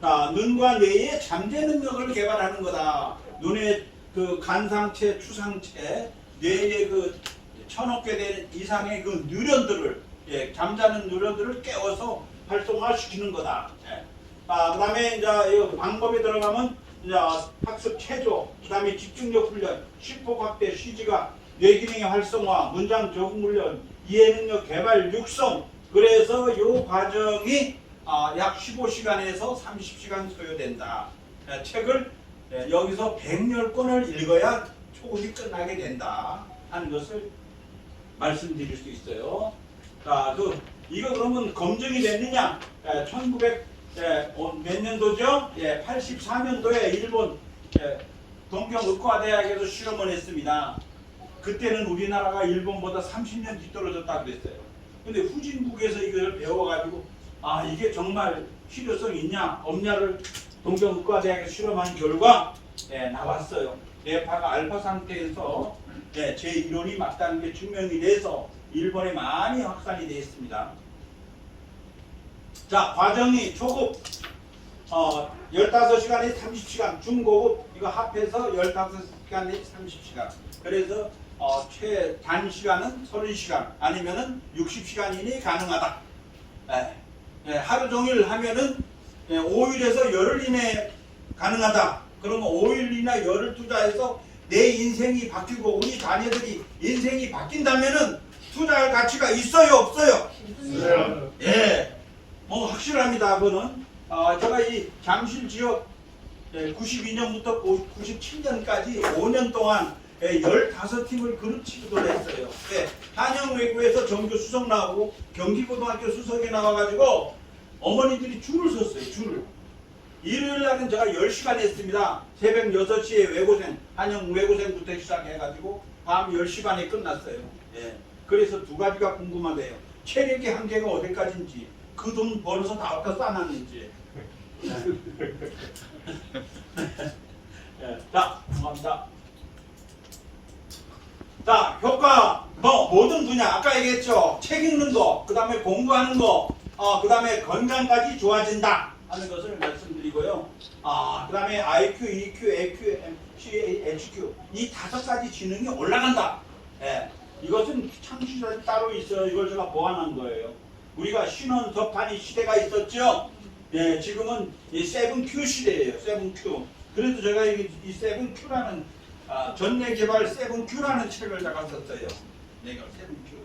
자, 눈과 뇌의 잠재 능력을 개발하는 거다. 눈의 그 간상체, 추상체, 뇌의 그 천억 개된 이상의 그 뉴런들을 예, 잠자는 뉴런들을 깨워서 활성화시키는 거다. 예. 아, 그다음에 이제 이 방법에 들어가면 이제 학습 체조, 그다음에 집중력 훈련, 심폭 확대, 시지각, 뇌 기능의 활성화, 문장 적응 훈련, 이해 능력 개발 육성. 그래서 이 과정이 아, 약 15시간에서 30시간 소요된다. 예, 책을 예, 여기서 110권을 읽어야 초급이 끝나게 된다 하는 것을 말씀드릴 수 있어요. 자, 그 이거 그러면 검증이 됐느냐? 예, 1900 예, 어, 몇 년도죠? 예, 84년도에 일본 예, 동경 의과대학에서 실험을 했습니다. 그때는 우리나라가 일본보다 30년 뒤떨어졌다고 그랬어요. 근데 후진국에서 이걸 배워가지고 아 이게 정말 실효성 있냐 없냐를 동경의과대학에 실험한 결과 예, 나왔어요. 뇌파가 알파 상태에서 예, 제 이론이 맞다는 게 증명이 돼서 일본에 많이 확산이 되어 있습니다. 자 과정이 초급 어, 15시간에 30시간 중고급 이거 합해서 15시간에 30시간 그래서 어, 최단 시간은 30시간 아니면은 60시간 이내에 가능하다 예, 예, 하루 종일 하면은 예, 5일에서 열흘 이내에 가능하다. 그러면 5일이나 열흘 투자해서 내 인생이 바뀌고 우리 자녀들이 인생이 바뀐다면은 투자할 가치가 있어요 없어요? 예, 뭐 확실합니다. 그거는. 아, 제가 이 잠실 지역 92년부터 97년까지 5년 동안 15팀을 그룹 취급을 했어요. 예, 한영외고에서 정교 수석 나오고 경기고등학교 수석에 나와가지고 어머니들이 줄을 섰어요. 줄을. 일요일 날은 제가 10시간 했습니다. 새벽 6시에 외고생, 한영 외고생부터 시작해가지고 밤 10시간에 끝났어요. 예. 그래서 두 가지가 궁금하대요. 체력의 한계가 어디까지인지, 그 돈 벌어서 다 어디다 쌓아놨는지. 예. 자, 고맙습니다. 자, 효과, 뭐, 모든 분야, 아까 얘기했죠. 책 읽는 거, 그 다음에 공부하는 거, 어, 그 다음에 건강까지 좋아진다. 하는 것을 말씀드리고요. 아, 그 다음에 IQ, EQ, AQ, MC, HQ. 이 다섯 가지 지능이 올라간다. 예. 이것은 창시자들이 따로 있어요. 이걸 제가 보완한 거예요. 우리가 신원 접한이 시대가 있었죠. 예, 지금은 이 7Q 시대예요. 7Q. 그래서 제가 이, 이 7Q라는 아, 전내 개발 7Q라는 책을 제가 썼어요. 내가 새로 줘.